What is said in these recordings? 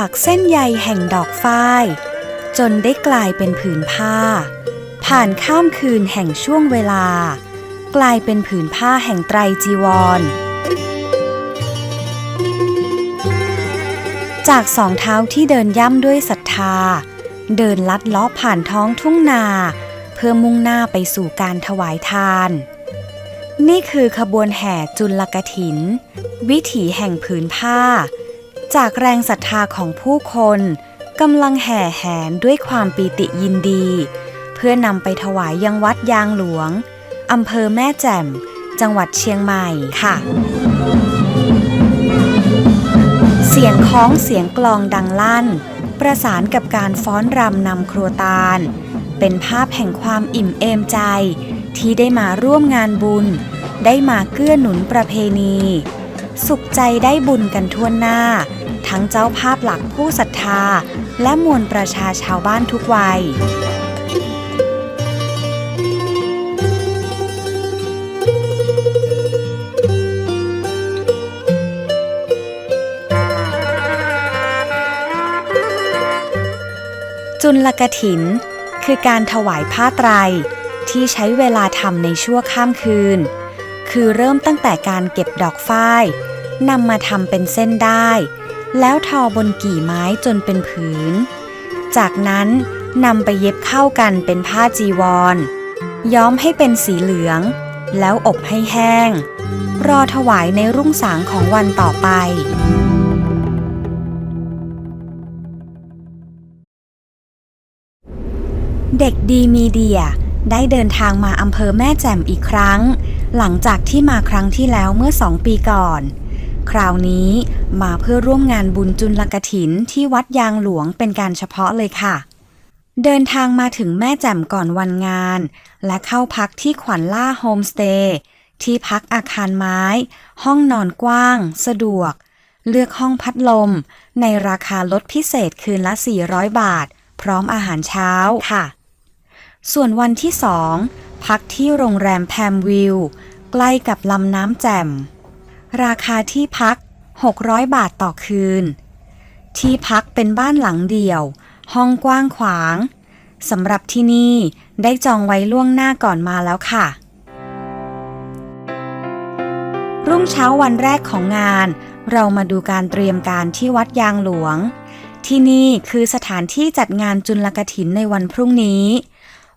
จากเส้นใยแห่งดอกฝ้าย จนได้กลายเป็นผืนผ้า ผ่านข้ามคืนแห่งช่วงเวลา กลายเป็นผืนผ้าแห่งไตรจีวร จากสองเท้าที่เดินย่ำด้วยศรัทธา เดินลัดลาะผ่านท้องทุ่งนา เพื่อมุ่งหน้าไปสู่การถวายทาน นี่คือขบวนแห่จุลกถิน วิถีแห่งผืนผ้า จากแรงศรัทธาของผู้คนกำลังแห่แหนด้วยความปีติยินดี เพื่อนำไปถวายยังวัดยางหลวงอำเภอแม่แจ่ม จังหวัดเชียงใหม่ค่ะ เสียงคล้องเสียงกลองดังลั่น ประสานกับการฟ้อนรำนำครัวตาล เป็นภาพแห่งความอิ่มเอมใจ ที่ได้มาร่วมงานบุญ ได้มาเกื้อหนุนประเพณี สุขใจได้บุญกันทั่วหน้า ทั้งเจ้าภาพหลักผู้ศรัทธา และมวลประชาชาวบ้านทุกวัยจุลกถิน คือการถวายผ้าไตร ที่ใช้เวลาทำในชั่วข้ามคืน คือเริ่มตั้งแต่การเก็บดอกฝ้ายนำมาทำเป็นเส้นได้ แล้วทอบนกี่ไม้จนเป็นผืน จากนั้นนำไปเย็บเข้ากันเป็นผ้าจีวร ย้อมให้เป็นสีเหลือง แล้วอบให้แห้ง รอถวายในรุ่งสางของวันต่อไปเด็กดีมีเดียได้เดินทางมาอำเภอแม่แจ่มอีกครั้ง หลังจากที่มาครั้งที่แล้วเมื่อสองปีก่อน คราวนี้มาเพื่อร่วมงานบุญจุลกถินที่วัดยางหลวงเป็นการเฉพาะเลยค่ะ เดินทางมาถึงแม่แจ่มก่อนวันงาน และเข้าพักที่ขวัญล่าโฮมสเตย์ที่พักอาคารไม้ ห้องนอนกว้าง สะดวก เลือกห้องพัดลม ในราคาลดพิเศษคืนละ 400 บาท พร้อมอาหารเช้าค่ะ ส่วนวันที่สองพักที่โรงแรมแพมวิว ใกล้กับลำน้ำแจ่ม ราคาที่พัก 600 บาทต่อคืน ที่พักเป็นบ้านหลังเดี่ยว ห้องกว้างขวางสำหรับที่นี่ได้จองไว้ล่วงหน้าก่อนมาแล้วค่ะ รุ่งเช้าวันแรกของงาน เรามาดูการเตรียมการที่วัดยางหลวง ที่นี่คือสถานที่จัดงานจุลกถินในวันพรุ่งนี้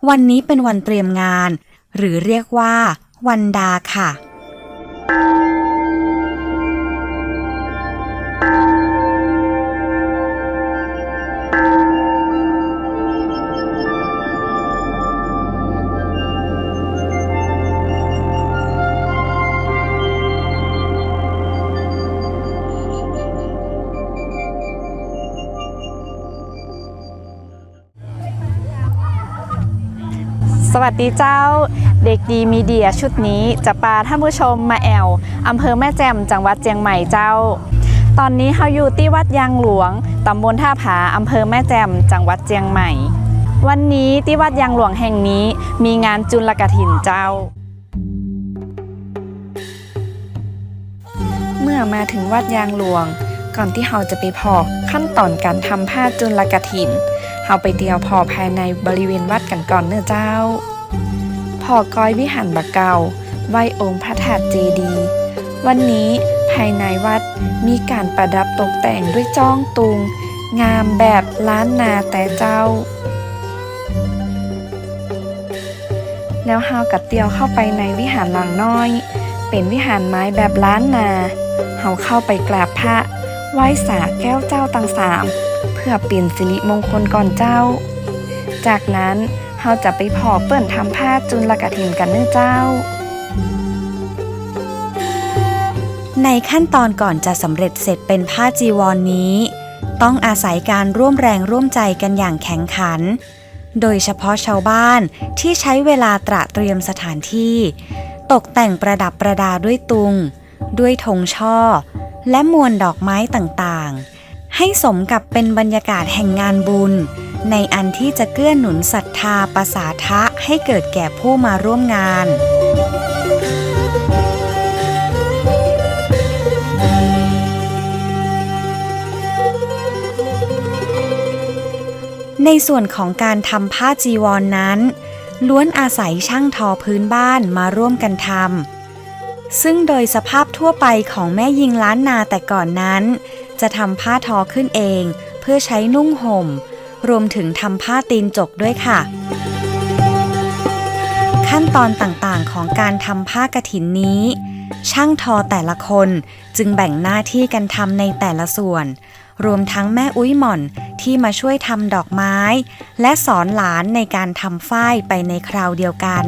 วันนี้เป็นวันเตรียมงาน หรือเรียกว่า วันดาค่ะ วัสดีเจ้า เด็กดีมีเดียชุดนี้จะพาท่านผู้ชมมาแอวอำเภอแม่แจ่มจังหวัดเจียงใหม่เจ้า ตอนนี้เราอยู่ที่วัดยางหลวงตำบลท่าผาอำเภอแม่แจ่มจังหวัดเจียงใหม่ วันนี้ที่วัดยางหลวงแห่งนี้มีงานจุลกถินเจ้า เมื่อมาถึงวัดยางหลวง ก่อนที่เราจะไปพอขั้นตอนการทำผ้าจุลกถินเราไปเตียวพอภายในบริเวณวัดกันก่อนเนื้อะเจ้า พอก้อยวิหารบะเกาไหวองค์พระธาตุเจดี วันนี้ภายในวัดมีการประดับตกแต่งด้วยจ้องตุง งามแบบล้านนาแต่เจ้า แล้วเฮากัดเตียวเข้าไปในวิหารหลังน้อย เป็นวิหารไม้แบบล้านนาเฮาเข้าไปกราบพระไหว้สาแก้วเจ้าตังสาม เพื่อเปลี่ยนสิริมงคลก่อนเจ้า จากนั้น เฮาจะไปพอเปิ่นทำผ้าจุนละกฐินกันเนื้อเจ้า ในขั้นตอนก่อนจะสำเร็จเสร็จเป็นผ้าจีวรนนี้ ต้องอาศัยการร่วมแรงร่วมใจกันอย่างแข็งขัน โดยเฉพาะชาวบ้านที่ใช้เวลาตระเตรียมสถานที่ ตกแต่งประดับประดาด้วยตุง ด้วยธงช่อ และมวลดอกไม้ต่างๆ ให้สมกับเป็นบรรยากาศแห่งงานบุญ ในอันที่จะเกื้อหนุนศรัทธาประสาทะให้เกิดแก่ผู้มาร่วมงาน ในส่วนของการทำผ้าจีวรนนั้น ล้วนอาศัยช่างทอพื้นบ้านมาร่วมกันทำซึ่งโดยสภาพทั่วไปของแม่ยิงล้านนาแต่ก่อนนั้น จะทำผ้าทอขึ้นเอง เพื่อใช้นุ่งห่ม รวมถึงทำผ้าตีนจกด้วยค่ะ ขั้นตอนต่างๆของการทำผ้ากระถินนี้ ช่างทอแต่ละคนจึงแบ่งหน้าที่กันทำในแต่ละส่วน รวมทั้งแม่อุ้ยหม่อนที่มาช่วยทำดอกไม้ และสอนหลานในการทำฝ้ายไปในคราวเดียวกัน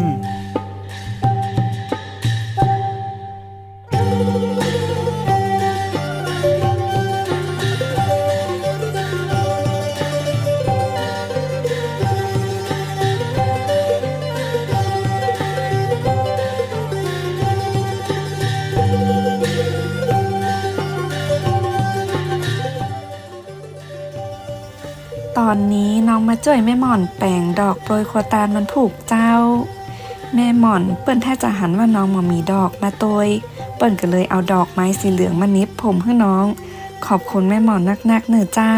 อนนี้น้องมาจ่วยแม่หม่อนแปลงดอกโปรยโควตาลมันผูกเจ้า แม่หม่อนเปิ้นแท้จะหันว่าน้องมามีดอกมาโตยเปิ้นก็เลยเอาดอกไม้สีเหลืองมานิบผมให้น้อง ขอบคุณแม่หม่อนนักๆเนื้อเจ้า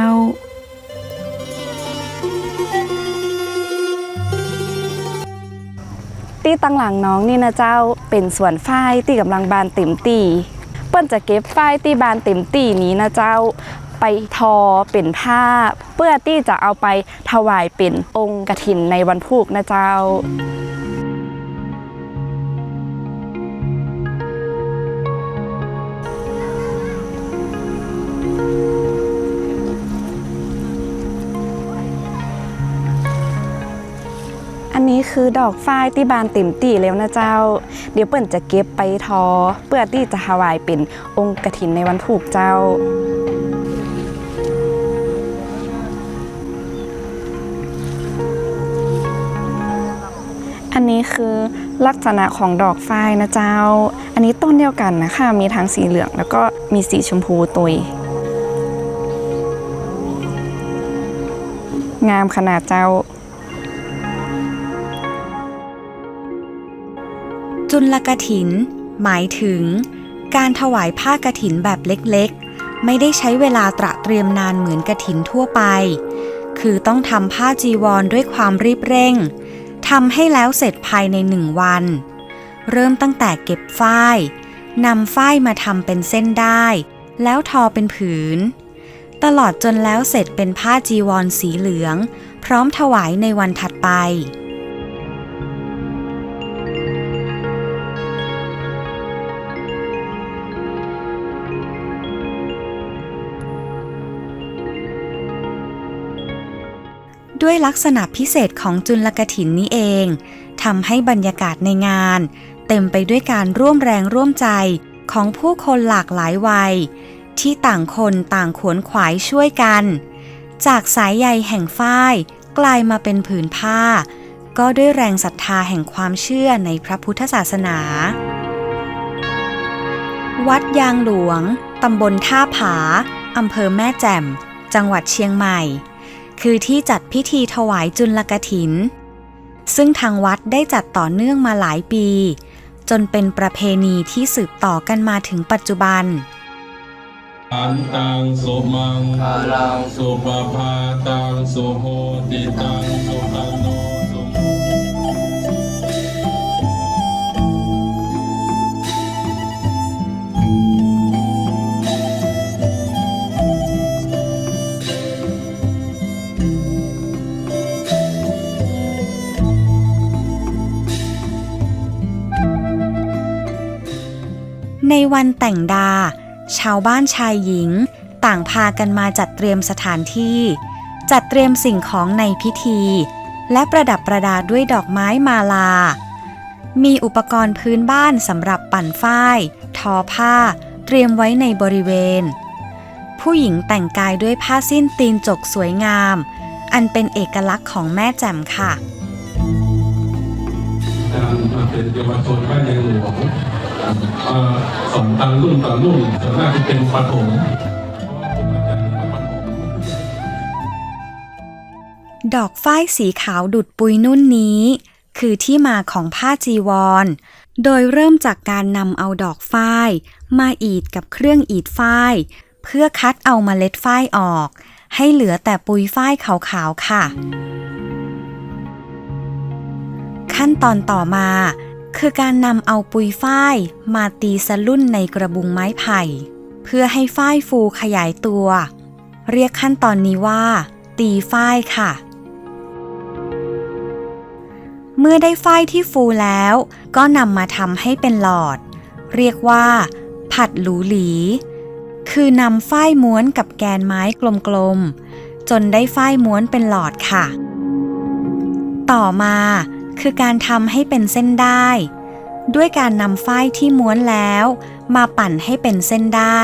ตีตั้งหลังน้องนี่นะเจ้าเป็นสวนฝ้ายที่กำลังบานเต็มตีเปิ้นจะเก็บฝ้ายที่บานเต็มตีนี้นะเจ้า ไปทอเป็นผ้า เพื่อที่จะเอาไปถวายเป็นองค์กฐินในวันพูกนะเจ้าอันนี้คือดอกฝ้ายที่บานเต็มตีแล้วนะเจ้า เดี๋ยวเปิ้นจะเก็บไปทอ เพื่อที่จะถวายเป็นองค์กฐินในวันผูกเจ้า อันนี้คือลักษณะของดอกฝ้ายนะเจ้า อันนี้ต้นเดียวกันนะคะ มีทั้งสีเหลืองแล้วก็มีสีชมพูตุย งามขนาดเจ้า จุลกถิน หมายถึง การถวายผ้ากฐินแบบเล็กๆ ไม่ได้ใช้เวลาตระเตรียมนานเหมือนกฐินทั่วไป คือต้องทำผ้าจีวรด้วยความรีบเร่ง ทำให้แล้วเสร็จภายในหนึ่งวัน เริ่มตั้งแต่เก็บฝ้ายนำฝ้ายมาทำเป็นเส้นได้ แล้วทอเป็นผืน ตลอดจนแล้วเสร็จเป็นผ้าจีวรสีเหลือง พร้อมถวายในวันถัดไป ด้วยลักษณะพิเศษของจุลกถินนี้เองทำให้บรรยากาศในงาน เต็มไปด้วยการร่วมแรงร่วมใจของผู้คนหลากหลายวัย ที่ต่างคนต่างขวนขวายช่วยกัน จากสายใยแห่งฝ้ายกลายมาเป็นผืนผ้า ก็ด้วยแรงศรัทธาแห่งความเชื่อในพระพุทธศาสนา วัดยางหลวง ตำบลท่าผา อำเภอแม่แจ่ม จังหวัดเชียงใหม่ คือที่จัดพิธีถวายจุลกถิน ซึ่งทางวัดได้จัดต่อเนื่องมาหลายปี จนเป็นประเพณีที่สืบต่อกันมาถึงปัจจุบันอันตังสุมังคลังสุปภาตังสุโหติตังสุตันโน วันแต่งดา ชาวบ้านชายหญิง ต่างพากันมาจัดเตรียมสถานที่ จัดเตรียมสิ่งของในพิธี และประดับประดาด้วยดอกไม้มาลา มีอุปกรณ์พื้นบ้านสำหรับปั่นฝ้าย ทอผ้า เตรียมไว้ในบริเวณ ผู้หญิงแต่งกายด้วยผ้าสิ้นตีนจกสวยงาม อันเป็นเอกลักษณ์ของแม่แจ่มค่ะการมาเป็นเยาวชนบ้านยังหลวง เอ่อสอนตังรุ่นต่อรุ่นส่วนมากจะเป็นปฐมดอกฝ้ายสีขาวดุดปุยนุ่นนี้ คือที่มาของผ้าจีวร โดยเริ่มจากการนำเอาดอกฝ้าย มาอีดกับเครื่องอีดฝ้าย เพื่อคัดเอาเมล็ดฝ้ายออก ให้เหลือแต่ปุยฝ้ายขาวๆค่ะ ขั้นตอนต่อมา คือการนำเอาปุยฝ้ายมาตีสลุ่นในกระบุงไม้ไผ่ เพื่อให้ฝ้ายฟูขยายตัว เรียกขั้นตอนนี้ว่า ตีฝ้ายค่ะ เมื่อได้ฝ้ายที่ฟูแล้ว ก็นำมาทำให้เป็นหลอด เรียกว่า ผัดหลูหลี คือนำฝ้ายม้วนกับแกนไม้กลมๆ จนได้ฝ้ายม้วนเป็นหลอดค่ะ ต่อมา คือการทำให้เป็นเส้นได้ ด้วยการนำฝ้ายที่ม้วนแล้ว มาปั่นให้เป็นเส้นได้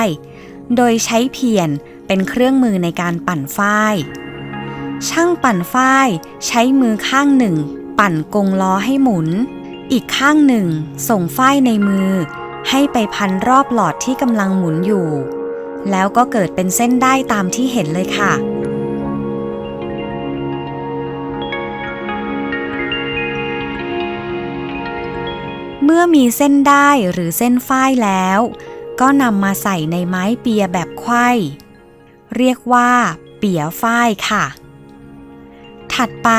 โดยใช้เพียนเป็นเครื่องมือในการปั่นฝ้าย ช่างปั่นฝ้ายใช้มือข้างหนึ่ง ปั่นกงล้อให้หมุน อีกข้างหนึ่ง ส่งฝ้ายในมือ ให้ไปพันรอบหลอดที่กำลังหมุนอยู่ แล้วก็เกิดเป็นเส้นได้ตามที่เห็นเลยค่ะ มื่อมีเส้นได้หรือเส้นฝ้ายแล้ว ก็นำมาใส่ในไม้เปียแบบไข้เรียกว่า เปียฝ้ายค่ะ ถัดไป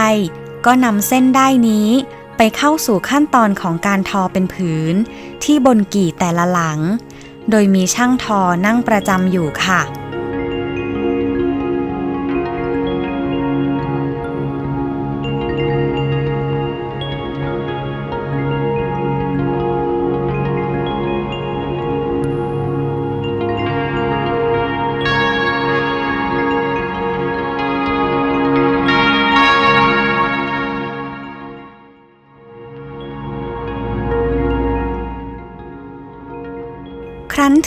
ก็นำเส้นได้นี้ไปเข้าสู่ขั้นตอนของการทอเป็นผืน ที่บนกี่แต่ละหลัง โดยมีช่างทอนั่งประจำอยู่ค่ะ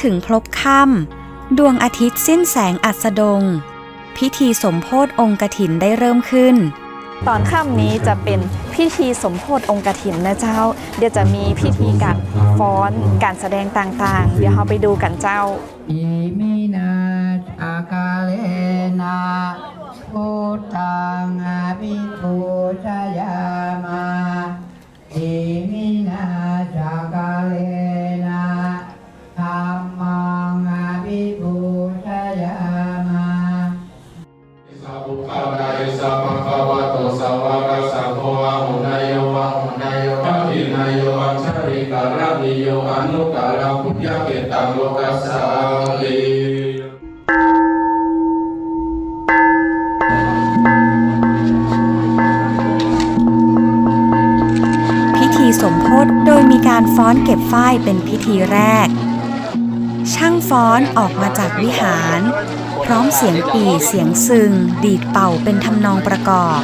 ถึงพลบค่ำดวงอาทิตย์สิ้นแสงอัสดง พิธีสมโพธองค์กถินได้เริ่มขึ้น ตอนค่ำนี้จะเป็นพิธีสมโพธิองค์กฐินนะเจ้า เดี๋ยวจะมีพิธีการฟ้อนการแสดงต่างๆ เดี๋ยวเราไปดูกันเจ้าอิมินาอากาเลนะพุทธังอภิปูชยามาอิมินาจากาเล สัพพะวะโตสาวกสัพพะหุนายโยวะหุนายโยทัพพินายโยอัญชริการะนิโยอนุการะพุทธเกตังโลกัสสาลีพิธีสมโพธโดยมีการฟ้อนเก็บฝ้ายเป็นพิธีแรก ช่างฟ้อนออกมาจากวิหาร พร้อมเสียงปีเสียงซึง ดีดเป่าเป็นทำนองประกอบ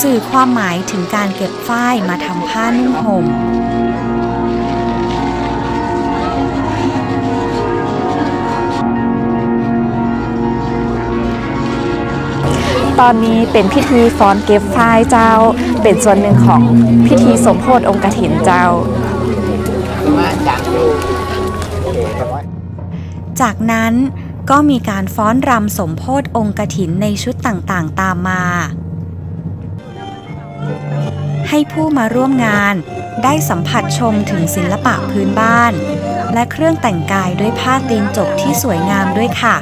สื่อความหมายถึงการเก็บฝ้ายมาทำผ้านุ่งห่มตอนนี้เป็นพิธีฟ้อนเก็บฝ้ายเจ้า เป็นส่วนหนึ่งของพิธีสมโพธิองค์กฐินเจ้า จากนั้นก็มีการฟ้อนรำสมโพธองค์กถินในชุดต่างๆ ตามมา ให้ผู้มาร่วมงานได้สัมผัสชมถึงศิลปะพื้นบ้าน และเครื่องแต่งกายด้วยผ้าตีนจกที่สวยงามด้วยค่ะ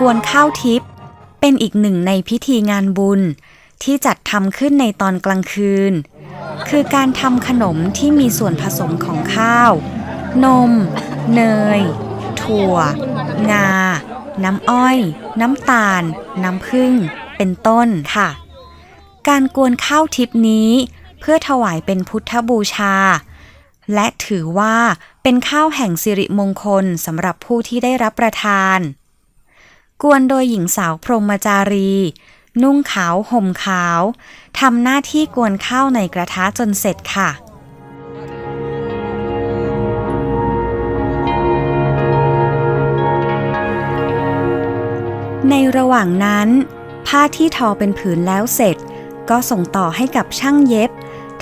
กวนข้าวทิพย์เป็นอีกหนึ่งในพิธีงานบุญที่จัดทำขึ้นในตอนกลางคืน คือการทำขนมที่มีส่วนผสมของข้าว นม เนย ถั่ว งา น้ำอ้อย น้ำตาล น้ำผึ้ง เป็นต้นค่ะ การกวนข้าวทิพนี้ เพื่อถวายเป็นพุทธบูชา และถือว่าเป็นข้าวแห่งสิริมงคลสำหรับผู้ที่ได้รับประทาน กวนโดยหญิงสาวพรหมจารี นุ่งขาวห่มขาวทำหน้าที่กวนข้าวในกระทะจนเสร็จค่ะในระหว่างนั้น ผ้าที่ทอเป็นผืนแล้วเสร็จ ก็ส่งต่อให้กับช่างเย็บ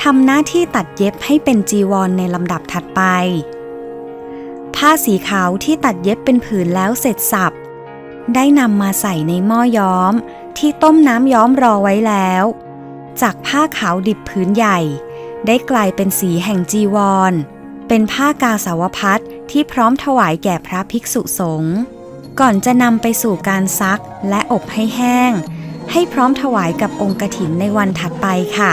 ทำหน้าที่ตัดเย็บให้เป็นจีวรในลำดับถัดไป ผ้าสีขาวที่ตัดเย็บเป็นผืนแล้วเสร็จสับ ได้นำมาใส่ในหม้อย้อม ที่ต้มน้ำย้อมรอไว้แล้ว จากผ้าขาวดิบผืนใหญ่ ได้กลายเป็นสีแห่งจีวร เป็นผ้ากาสาวพัดที่พร้อมถวายแก่พระภิกษุสงฆ์ก่อนจะนำไปสู่การซักและอบให้แห้ง ให้พร้อมถวายกับองค์กถินในวันถัดไปค่ะ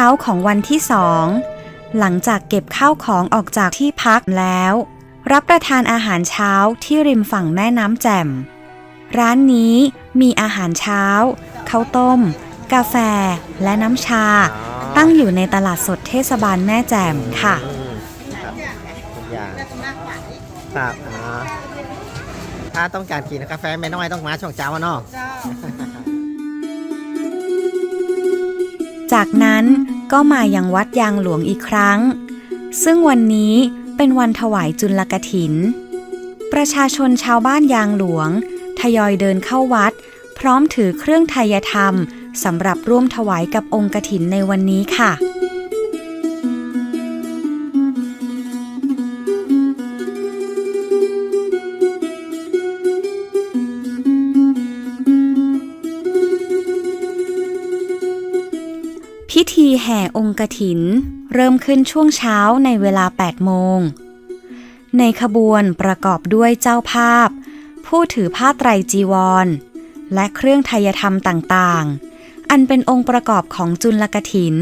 ช้าของวันที่สองหลังจากเก็บข้าวของออกจากที่พักแล้ว รับประทานอาหารเช้าที่ริมฝั่งแม่น้ำแจ่ม ร้านนี้มีอาหารเช้าข้าวต้ม กาแฟ และน้ำชา ตั้งอยู่ในตลาดสดเทศบาลแม่แจ่มค่ะอืมครับทุกอย่างครับอ๋อถ้าต้องการกินกาแฟไม่น้อยต้องมาช่องเจ้ามาเนาะ จากนั้นก็มายังวัดยางหลวงอีกครั้ง ซึ่งวันนี้เป็นวันถวายจุลกถิน ประชาชนชาวบ้านยางหลวง ทยอยเดินเข้าวัด พร้อมถือเครื่องไทยธรรมสำหรับร่วมถวายกับองค์กถินในวันนี้ค่ะ พิธีแห่องค์กถิน เริ่มขึ้นช่วงเช้าในเวลา 8 โมง ในขบวนประกอบด้วยเจ้าภาพ ผู้ถือผ้าไตรจีวร และเครื่องไทยธรรมต่างๆ อันเป็นองค์ประกอบของจุลกถิน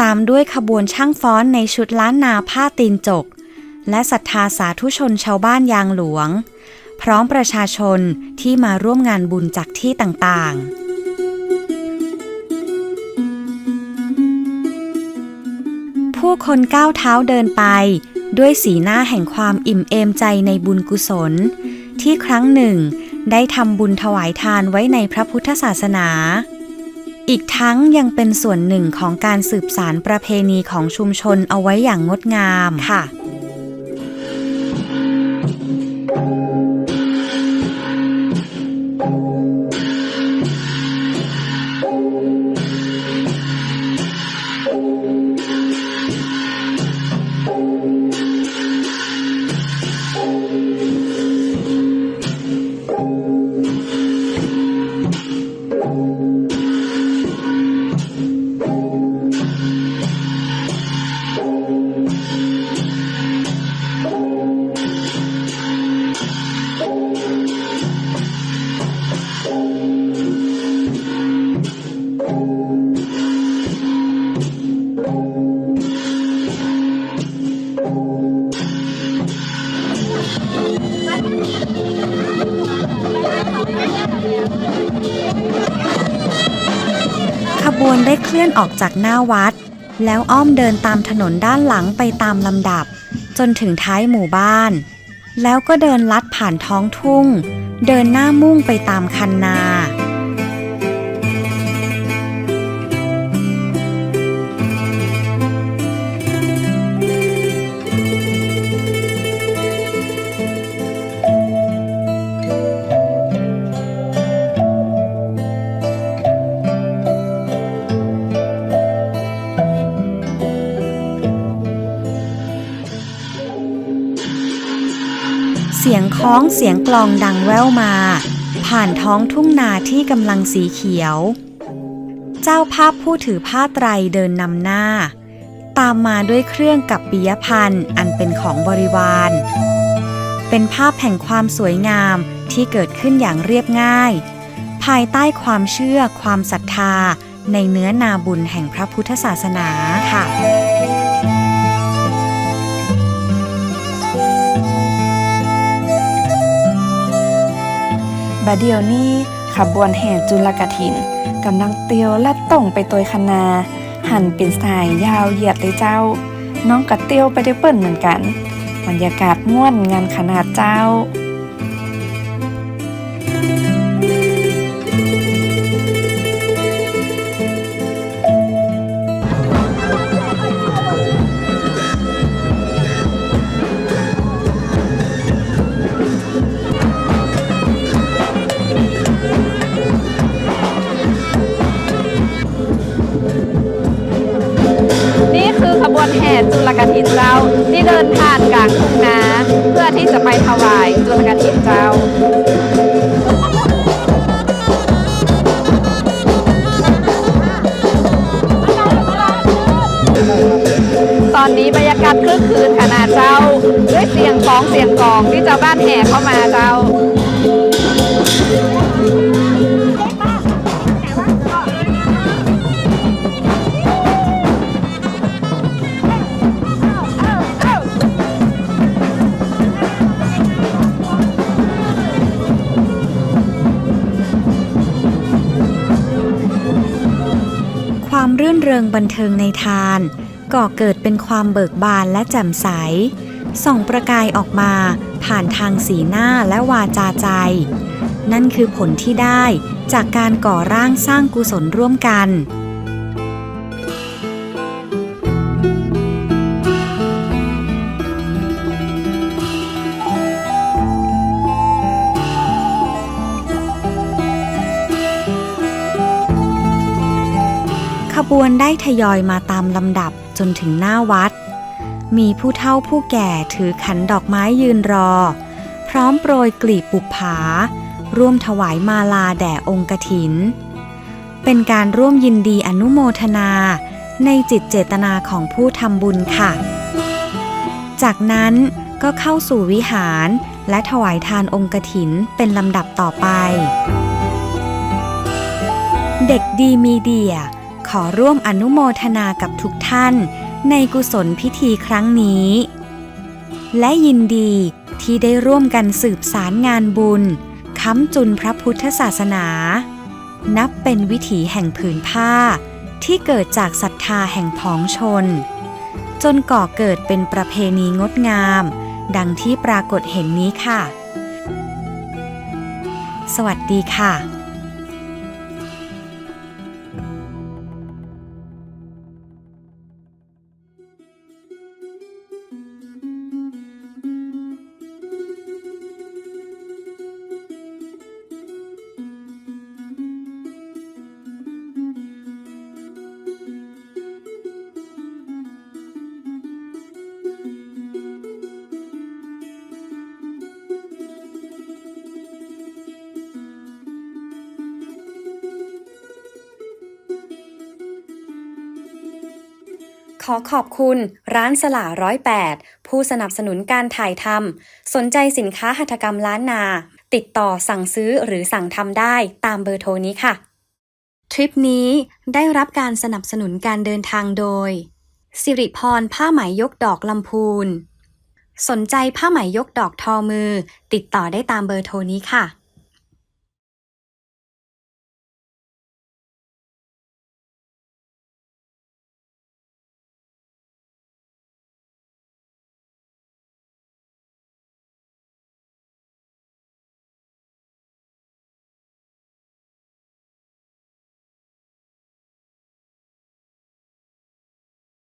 ตามด้วยขบวนช่างฟ้อนในชุดล้านนาผ้าตีนจก และศรัทธาสาธุชนชาวบ้านยางหลวง พร้อมประชาชนที่มาร่วมงานบุญจากที่ต่างๆ ผู้คนก้าวเท้าเดินไป ด้วยสีหน้าแห่งความอิ่มเอมใจในบุญกุศล ที่ครั้งหนึ่ง ได้ทำบุญถวายทานไว้ในพระพุทธศาสนา อีกทั้งยังเป็นส่วนหนึ่งของการสืบสารประเพณีของชุมชนเอาไว้อย่างงดงามค่ะ ออกจากหน้าวัด แล้วอ้อมเดินตามถนนด้านหลังไปตามลำดับ จนถึงท้ายหมู่บ้าน แล้วก็เดินลัดผ่านท้องทุ่ง เดินหน้ามุ่งไปตามคันนา สียงคล้องเสียงกลองดังแว่วมา ผ่านท้องทุ่งนาที่กำลังสีเขียว เจ้าภาพผู้ถือผ้าไตรเดินนำหน้า ตามมาด้วยเครื่องกับปิยพันธ์อันเป็นของบริวาร เป็นภาพแห่งความสวยงามที่เกิดขึ้นอย่างเรียบง่าย ภายใต้ความเชื่อความศรัทธาในเนื้อนาบุญแห่งพระพุทธศาสนาค่ะ บาเดียวนี้ขบวนแห่จุลกถินกำลังเตียวและต่งไปตัวคณา หันเป็นสายยาวเหยียดเลยเจ้า น้องกะเตียวไปได้เปิ่นเหมือนกันบรรยากาศม่วนงานขนาดเจ้า ห่จุลกถินเจ้าที่เดินผ่านกลางทุ่งนาเพื่อที่จะไปถวายจุลกถินเจ้าตอนนี้บรรยากาศคลึกคืนขนาดเจ้าด้วยเสียงคล้องเสียงกลองที่เจ้าบ้านแห่เข้ามาเจ้า บันเทิงในทาน ก่อเกิดเป็นความเบิกบานและแจ่มใส ส่องประกายออกมา ผ่านทางสีหน้าและวาจาใจ นั่นคือผลที่ได้จากการก่อร่างสร้างกุศลร่วมกัน ขบวนได้ทยอยมาตามลำดับจนถึงหน้าวัด มีผู้เฒ่าผู้แก่ถือขันดอกไม้ยืนรอ พร้อมโปรยกลีบปุบผา ร่วมถวายมาลาแด่องค์กถิน เป็นการร่วมยินดีอนุโมทนาในจิตเจตนาของผู้ทำบุญค่ะ จากนั้นก็เข้าสู่วิหารและถวายทานองค์กถินเป็นลำดับต่อไป เด็กดีมีเดีย ขอร่วมอนุโมทนากับทุกท่าน ในกุศลพิธีครั้งนี้ และยินดีที่ได้ร่วมกันสืบสารงานบุญค้ำจุนพระพุทธศาสนา นับเป็นวิถีแห่งผืนผ้า ที่เกิดจากศรัทธาแห่งผองชน จนก่อเกิดเป็นประเพณีงดงาม ดังที่ปรากฏเห็นนี้ค่ะ สวัสดีค่ะ ขอขอบคุณร้านสลาร้อยแปดผู้สนับสนุนการถ่ายทำสนใจสินค้าหัตถกรรมล้านนา ติดต่อสั่งซื้อหรือสั่งทำได้ตามเบอร์โทรนี้ค่ะ ทริปนี้ได้รับการสนับสนุนการเดินทางโดย สิริพรผ้าไหมยกดอกลำพูน สนใจผ้าไหมยกดอกทอมือ ติดต่อได้ตามเบอร์โทรนี้ค่ะ